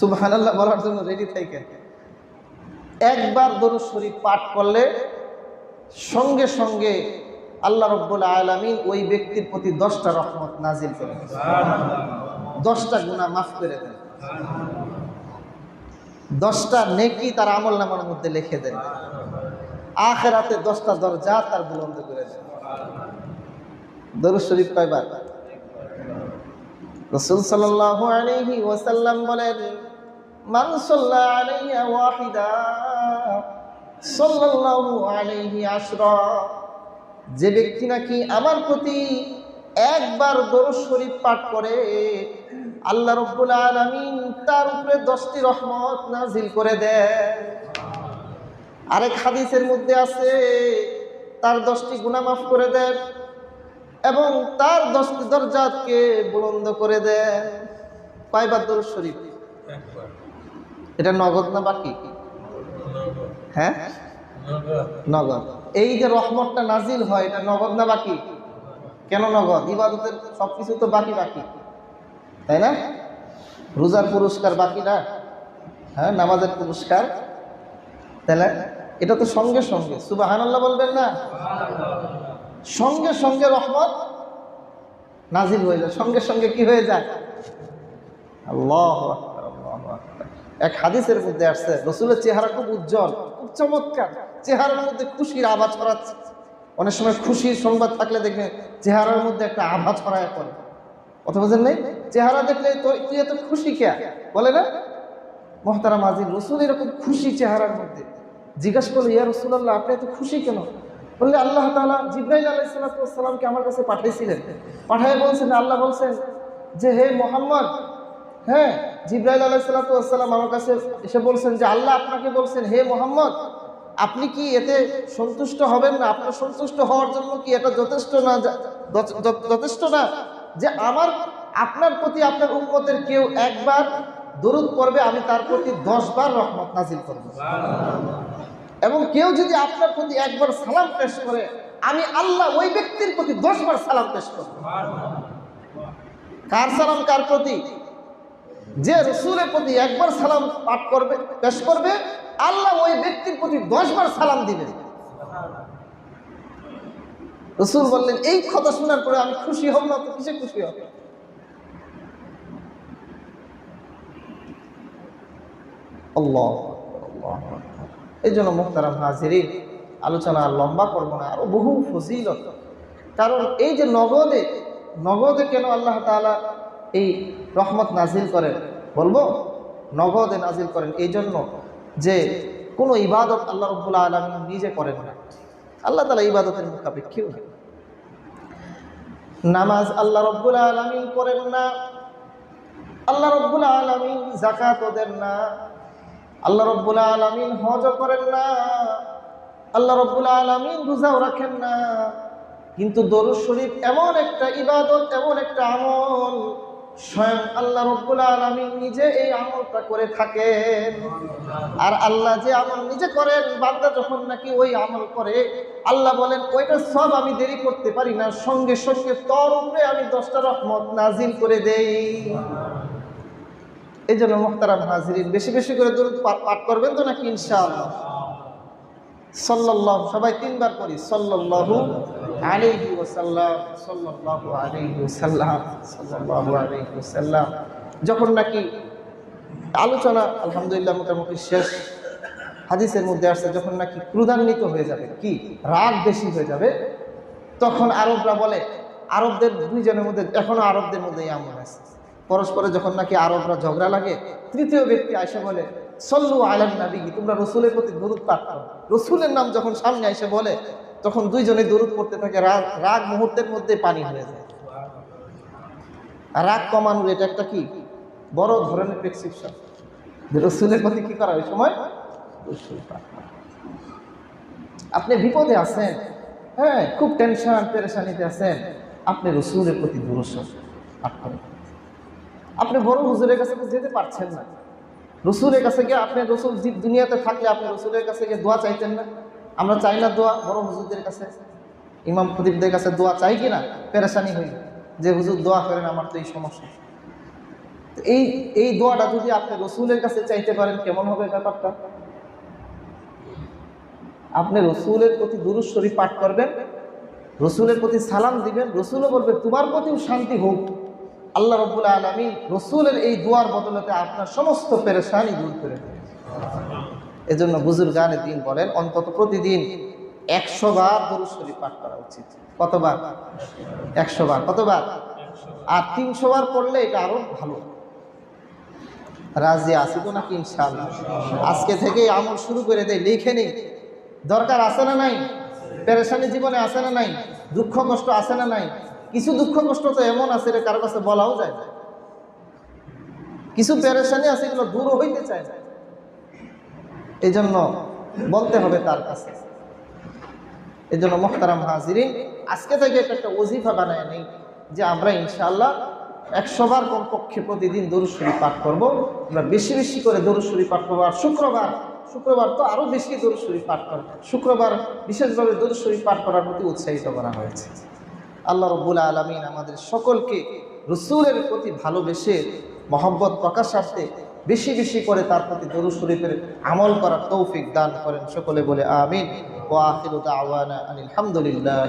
সুবহান আল্লাহ বলার জন্য রেডি থাকেন। একবার দরুদ শরীফ পাঠ করলে সঙ্গে সঙ্গে আল্লাহ রব্বুল আলমিন ওই ব্যক্তির প্রতি দশটা রহমত নাজিল করে। দশটা গুণা মাফ করে দেন। দশটা নেকি তার আমল নামার মধ্যে লিখে দেন। আখেরাতে দশটা দরজা তার বুলন্দ করে দেন। দরুদ শরীফ কয়বার? রসুল সাল্লাল্লাহু আলাইহি ওয়াসাল্লাম বলেন মান সাল্লা আলাইয়া ওয়াহিদা সাল্লাল্লাহু আলাইহি যে ব্যক্তি নাকি আমার প্রতি একবার দরুদ শরীফ পাঠ করে, আল্লাহ রব্বুল আলামিন তার উপরে দশটি রহমত নাজিল করে দেয়। আরেক হাদিসের মধ্যে আছে, তার দশটি গুনাহ মাফ করে দেন এবং তার দশটি দরজাতকে বুলন্দ করে দেন কয়বার দরুদ শরীফ? এটা নগদ না বাকি? হ্যাঁ? নগদ। এই যে রহমতটা নাজিল হয়, এটা নগদ না বাকি? কেন নগদ? ইবাদতের সবকিছু তো বাকি বাকি। তাই না? রোজার পুরস্কার বাকি না? হ্যাঁ নামাজের পুরস্কার? তাহলে এটা তো সঙ্গে সঙ্গে। সুবাহান আল্লাহ বলবেন না? সঙ্গে সঙ্গে রহমত নাজিল হয়ে যায় সঙ্গে সঙ্গে কি হয়ে যায়? আল্লাহ আল্লাহু। এক হাদিসের মধ্যে আসছে, রসুলের চেহারা খুব উজ্জ্বল, খুব চমৎকার। চেহারার মধ্যে খুশির আভা ছড়াচ্ছে। অনেক সময় খুশির সংবাদ থাকলে দেখবে চেহারার মধ্যে একটা আভা ছড়ায় পড়ে। কথা বোঝেন নেই? চেহারা দেখলে তুই এত খুশি কে? বলে না? মহতারা মাজিদ রসুল এরকম খুশি চেহারার মধ্যে। জিজ্ঞাসা করল, ইয়া রসুল্লাহ আপনি এত খুশি কেন? বললে, আল্লাহ তালা জিব্রাইল আলাইসালামকে আমার কাছে পাঠিয়েছিলেন পাঠায় বলছেন, আল্লাহ বলছেন যে, হে মোহাম্মদ হ্যাঁ জিব্রাইল আলাইসালাম আমার কাছে এসে বলছেন যে, আল্লাহ আপনাকে বলছেন, হে মোহাম্মদ, আপনি কি এতে সন্তুষ্ট হবেন না? আপনার সন্তুষ্ট হওয়ার জন্য কি এটা যথেষ্ট না? যথেষ্ট না? যে আমার, আপনার প্রতি আপনার উন্মতের কেউ একবার দরুদ করবে আমি তার প্রতি দশবার রহমত নাজিল করব। এবং কেউ যদি আপনার প্রতি একবার সালাম পেশ করে, আমি আল্লাহ ওই ব্যক্তির প্রতি দশবার সালাম পেশ করব। কার সালাম, কার প্রতি? যে রসুলের প্রতি একবার সালাম পাঠ করবে, পেশ করবে, আল্লাহ ওই ব্যক্তির প্রতি দশবার সালাম দিবেন রসুল বললেন, এই কথা শোনার পরে আমি খুশি হব না, তো কিসে খুশি হব? এই জন্য মুখতারাম হাজিরিন, আলোচনা আর লম্বা করব না, আরও বহু ফজিলত। কারণ এই যে নগদে নগদে কেন আল্লাহ তাআলা এই রহমত নাজিল করেন বলব, নগদে নাজিল করেন। এই জন্য যে কোনো ইবাদত আল্লাহ রব্বুল আলমী নিজে করেন না। আল্লাহ তালা ইবাদতের মুখাপেক্ষীও না। নামাজ আল্লাহ রব্বুল আলমিন করেন না, আল্লাহ রব্বুল আলমিন জাকাতও দেন না, আল্লাহ রব্বুল আলমিন হজও করেন না, আল্লাহ রব্বুল আলমিন রোজাও রাখেন না। কিন্তু দরুদ শরীফ এমন একটা ইবাদত, এমন একটা আমল স্বয়ং আল্লাহ রব্বুল আলমিন নিজে এই আমলটা করে থাকেন। আর আল্লাহ যে আমল নিজে করেন, বান্দা যখন নাকি ওই আমল করে, আল্লাহ বলেন, ওইটা সব আমি দেরি করতে পারি না, সঙ্গে সঙ্গে তর উপরে আমি দশটা রহমত নাজিল করে দেই। এই জন্য মোহতারাম হাজিরিন, বেশি বেশি করে দূর পাঠ করবেন তো নাকি ইনশাআল্লাহ? সাল্লাল্লাহু, সবাই তিনবার করি যখন নাকি আলোচনা আলহামদুলিল্লাহ মোটামুটি শেষ, হাদিসের মধ্যে আসছে, যখন নাকি ক্রুধান্বিত হয়ে যাবে, কি? রাগ বেশি হয়ে যাবে, তখন আরবরা বলে, আরবদের দুইজনের মধ্যে, এখনও আরবদের মধ্যে আমল আছে। পরস্পরে যখন নাকি আরবরা ঝগড়া লাগে, তৃতীয় ব্যক্তি আইসে বলে, সল্লু আলম নাবি, তোমরা রসুলের প্রতি দরুদ পাঠ রসুলের নাম যখন সামনে এসে বলে তখন দুইজনে দরুদ পড়তে থাকে, রাগ রাগ মুহূর্তের মধ্যে পানি হয়ে যায়। রাগ কমানোর এটা একটা কি? বড় ধরনের প্রেসক্রিপশন রসুলের প্রতি কি করা ওই সময়? আপনি বিপদে আছেন হ্যাঁ খুব টেনশন পেরেশানিতে আছেন, আপনি রসুলের প্রতি করেন। আপনি বড় হুজুরের কাছে যেতে পারছেন না। রসুলের কাছে গিয়ে আপনি রসুল জি- দুনিয়াতে থাকলে আপনি রসুলের কাছে গিয়ে দোয়া চাইতেন না। আমরা চাই না দোয়া বড় হুজুরদের কাছে, ইমাম খতিবদের কাছে দোয়া চাই কি না? পেরেশানি হই, যে হুজুর দোয়া করেন, আমার তো এই সমস্যা। এই এই দোয়াটা যদি আপনি রসুলের কাছে চাইতে পারেন, কেমন হবে ব্যাপারটা? আপনি রসুলের প্রতি দুরুজ শরীফ পাঠ করবেন, রসুলের প্রতি সালাম দিবেন, রসুলও বলবে, তোমার প্রতিও শান্তি হোক। আল্লাহ রব্বুল আলমী রসুলের এই দোয়ার বদলতে আপনার সমস্ত পেরেশানি দূর করে এজন্য বুজুর গানে দিন বলেন, অন্তত প্রতিদিন একশো বার দরুদ শরীফ পাঠ করা উচিত। কতবার? একশো বার। কতবার? আর তিনশো বার পড়লে এটা আরও ভালো। রাজি আছি তো নাকি ইনশাআল্লাহ? আজকে থেকে আমল শুরু করে দেয় লিখে নেই। দরকার আছে না নাই? পেরেশানি জীবনে আছে না নাই? দুঃখ কষ্ট আছে না নাই? কিছু দুঃখ কষ্ট তো এমন আছে রে, কারও কাছে বলাও যায় না। কিছু পেরেশানি আছে, এগুলো দূর হইতে চায় না। এই জন্য বলতে হবে তার কাছে। এই জন্য মোহতারাম হাজিরিন, আজকে থেকে এটা একটা অজিফা বানায় নেই যে আমরা ইনশাআল্লাহ একশো বার কমপক্ষে প্রতিদিন দরুশ্বরী পাঠ করব। আমরা বেশি বেশি করে দরুশ্বরী পাঠ করব। আর শুক্রবার শুক্রবার তো আরও বেশি দরুশ্বরী পাঠ করে শুক্রবার বিশেষভাবে দরুশ্বরী পাঠ করার প্রতি উৎসাহিত করা হয়েছে। আল্লাহ রব্বুল আলমিন আমাদের সকলকে রসুলের প্রতি ভালোবেসে মহব্বত প্রকাশার্থে বেশি বেশি করে তার প্রতি দরু শরীফের আমল করার তৌফিক দান করেন সকলে বলে আমিন। ও আখির দাওয়ানা আলহামদুলিল্লাহ